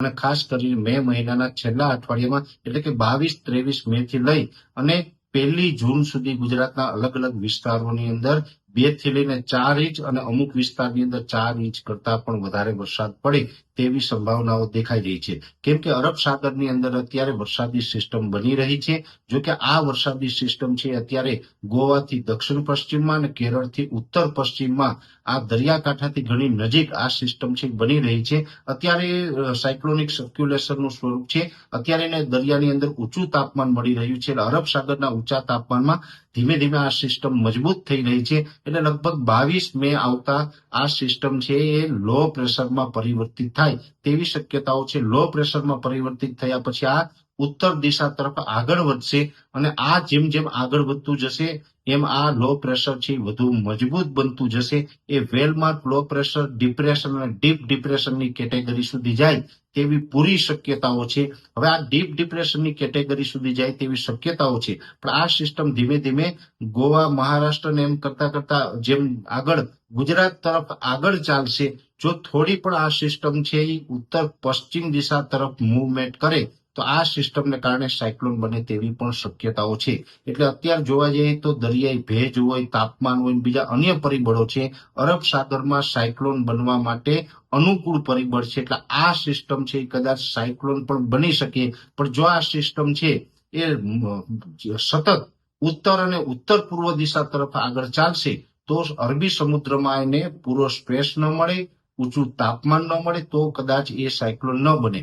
અને ખાસ કરીને મે મહિનાના છેલ્લા અઠવાડિયામાં, એટલે કે બાવીસ ત્રેવીસ મે થી લઈ અને પહેલી જૂન સુધી ગુજરાતના અલગ અલગ વિસ્તારોની અંદર બેથી લઈને ચાર ઇંચ અને અમુક વિસ્તારની અંદર ચાર ઇંચ કરતા પણ વધારે વરસાદ પડે તેવી સંભાવનાઓ દેખાઈ રહી છે. કેમ કે અરબ સાગરની અંદર અત્યારે વરસાદી સિસ્ટમ બની રહી છે. જો કે આ વરસાદી સિસ્ટમ છે અત્યારે ગોવાથી દક્ષિણ પશ્ચિમમાં અને કેરળથી ઉત્તર પશ્ચિમમાં આ દરિયાકાંઠાથી ઘણી નજીક આ સિસ્ટમ છે, બની રહી છે. અત્યારે સાયક્લોનિક સર્ક્યુલેશનનું સ્વરૂપ છે. અત્યારે એને દરિયાની અંદર ઊંચું તાપમાન મળી રહ્યું છે. એટલે અરબ સાગરના ઊંચા તાપમાનમાં ધીમે ધીમે આ સિસ્ટમ મજબૂત થઈ રહી છે. એટલે લગભગ બાવીસ મે આવતા આ સિસ્ટમ છે એ લો પ્રેશરમાં પરિવર્તિત થાય તેવી શક્યતાઓ છે. લો પ્રેશરમાં પરિવર્તિત થયા પછી આ ઉત્તર દિશા તરફ આગળ વધશે અને આ જેમ જેમ આગળ વધતું જશે, એમ આ લો પ્રેશર છે વધુ મજબૂત બનતું જશે. એ well marked low pressure depression અને ડીપ ડિપ્રેશનની કેટેગરી સુધી જાય તેવી પૂરી શક્યતાઓ છે. હવે આ ડીપ ડિપ્રેશનની કેટેગરી સુધી જાય તેવી શક્યતાઓ છે. પણ આ સિસ્ટમ ધીમે ધીમે ગોવા મહારાષ્ટ્રને એમ કરતા કરતા જેમ આગળ ગુજરાત તરફ આગળ ચાલશે, જો થોડી પણ આ સિસ્ટમ છે એ ઉત્તર પશ્ચિમ દિશા તરફ મૂવમેન્ટ કરે તો આ સિસ્ટમને કારણે સાયક્લોન બને તેવી પણ શક્યતાઓ છે. એટલે અત્યારે જોવા જઈએ તો દરિયાઈ ભેજ હોય, તાપમાન હોય બીજા અન્ય પરિબળો છે, અરબ સાગરમાં સાયક્લોન બનવા માટે અનુકૂળ પરિબળ છે. એટલે આ સિસ્ટમ છે કદાચ સાયક્લોન પણ બની શકે. પણ જો આ સિસ્ટમ છે એ સતત ઉત્તર અને ઉત્તર પૂર્વ દિશા તરફ આગળ ચાલશે, તો અરબી સમુદ્રમાં એને પૂરો સ્પેસ ન મળે, ઊંચું તાપમાન ન મળે, તો કદાચ એ સાયક્લોન ન બને.